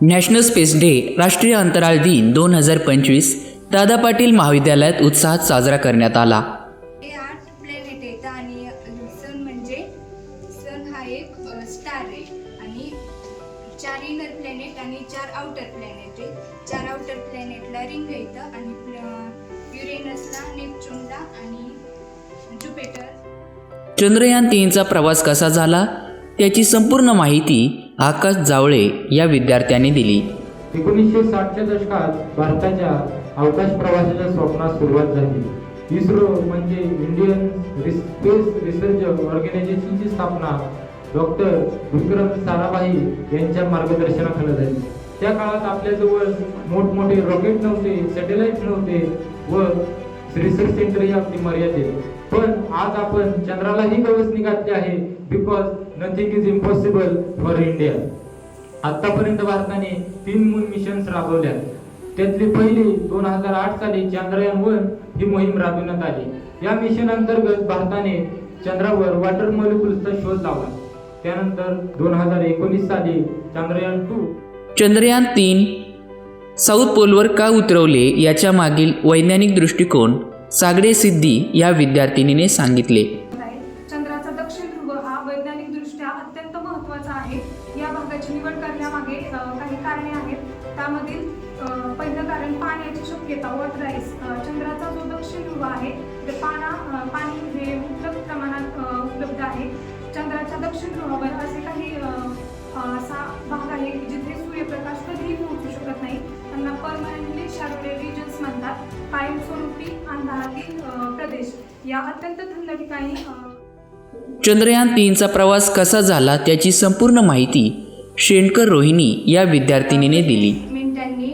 National space day राष्ट्रीय अंतराळ दिन दोन हजार पंचवीस दादा पाटील महाविद्यालयात उत्साहात साजरा करण्यात आला. आणि सन म्हणजे सन हा एक स्टार आहे आणि चार इनर प्लॅनेट आणि चार आउटर प्लॅनेट आहे चार आउटर प्लॅनेटला रिंग येतं आणि युरेनसला नेपच्यूनला आणि ज्युपिटर. चंद्रयान तीनचा प्रवास कसा झाला? त्याची संपूर्ण माहिती आकाश जावळे या विद्यार्थ्याने दिली. एकोणीसशे साठच्या दशकात भारताच्या अवकाश प्रवासाच्या स्वप्नास सुरुवात झाली. इस्रो म्हणजे इंडियन स्पेस रिसर्च ऑर्गनायझेशनची स्थापना डॉक्टर विक्रम साराभाई यांच्या मार्गदर्शनाखाली झाली. त्या काळात आपल्याजवळ मोठमोठे रॉकेट नव्हते सॅटेलाइट नव्हते व रिसर्च सेंटर ही आपली मर्यादित पण आज आपण चंद्रालाही गवसणी घातली आहे because nothing is impossible for India आतापर्यंत भारताने तीन मून मिशन्स राबवल्या त्यातली पहिली दोन हजार आठ साली चंद्रयान वन ही मोहीम राबविण्यात आली. या मिशन अंतर्गत भारताने चंद्रावर वॉटर मॉलिक्युल्सचा शोध लावला. त्यानंतर दोन हजार एकोणीस साली चंद्रयान टू चंद्रयान तीन साऊथ पोलवर का उतरवले याच्या मागील वैज्ञानिक दृष्टिकोन सागडे सिद्धी या विद्यार्थिनीने सांगितले. चंद्राचा दक्षिण ध्रुव हा वैज्ञानिकदृष्ट्या अत्यंत महत्त्वाचा आहे. या भागाची निवड करण्यामागे काही कारणे आहेत. त्यामधील पहिलं कारण पाण्याची शक्यता वॉटर राईस चंद्राचा जो दक्षिण ध्रुव आहे ते पाना पाणी हे मुबलक प्रमाणात उपलब्ध आहे. चंद्राच्या दक्षिण ध्रुवावर असा भाग आहे की जिथे सूर्यप्रकाश कधीही पोहोचू शकत नाही. त्यांना परमनंटली शॅडोडेड रिजन्स म्हणतात. कायमस्वरूपी अंधारातील प्रदेश. या अत्यंत थंड ठिकाणी चंद्रयान तीनचा प्रवास कसा झाला त्याची संपूर्ण माहिती शेणकर रोहिणी या विद्यार्थिनीने दिली. मिनिटांनी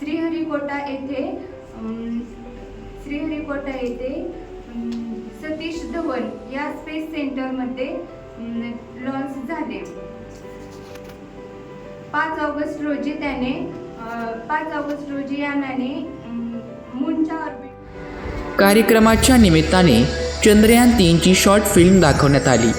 श्रीहरिकोटा येथे श्रीहरिकोटा येथे सतीश धवन या स्पेस सेंटरमध्ये लॉन्च झाले. पाच ऑगस्ट रोजी त्याने पाच ऑगस्ट रोजी यानाने अम, मूनच्या ऑर्बिट कार्यक्रमाच्या निमित्ताने चंद्रयान तीनची शॉर्ट फिल्म दाखवण्यात आली.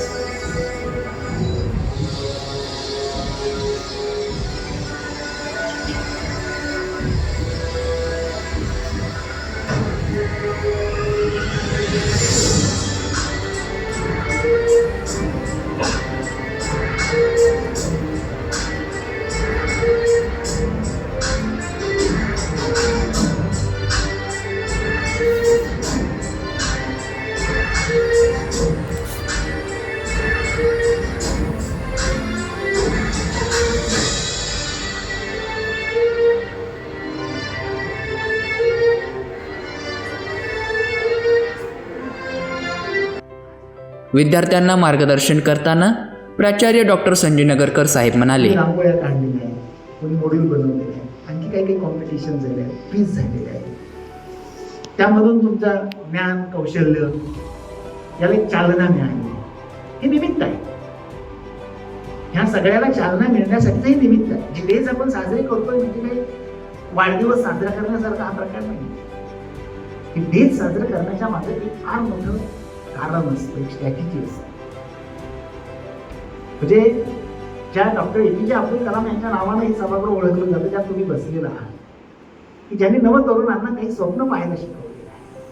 विद्यार्थ्यांना मार्गदर्शन करताना प्राचार्य डॉक्टर संजय नगरकर साहेब म्हणाले रांगोळ्या काढलेल्या आहेत कोणी मॉड्यूल बनवलेले आहे आणखी काही काही कॉम्पिटिशन झाले आहेत क्विज झालेले आहे त्यामधून तुमचं ज्ञान कौशल्य याला एक चालना मिळाली. हे निमित्त आहे. ह्या सगळ्याला चालना मिळण्यासाठी हे निमित्त आहे. जे डेज आपण साजरे करतोय म्हणजे काही वाढदिवस साजरा करण्यासारखा हा प्रकार नाही. डेज साजरे करण्याच्या मागे एक फार मोठं कारण असतं एक स्ट्रॅटेजी असते म्हणजे ज्या डॉक्टर ए पी जे अब्दुल कलाम यांच्या नावानं हे सभागृह ओळखलं जातं ज्यात तुम्ही बसलेला आहात. की ज्यांनी नवतरुणांना काही स्वप्न पाहायला शिकवलेलं आहे.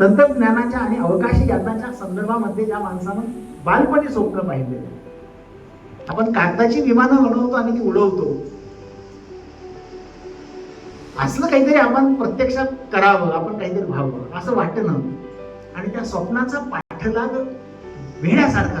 तंत्रज्ञानाच्या आणि अवकाशी यांनाच्या संदर्भामध्ये ज्या माणसानं बालपणी स्वप्न पाहिलेलं आहे. आपण कागदाची विमानं बनवतो आणि ती उडवतो. असलं काहीतरी आपण प्रत्यक्षात करावं आपण काहीतरी व्हावं असं वाटणं आणि त्या स्वप्नाचा पाठलाग भेण्यासारखा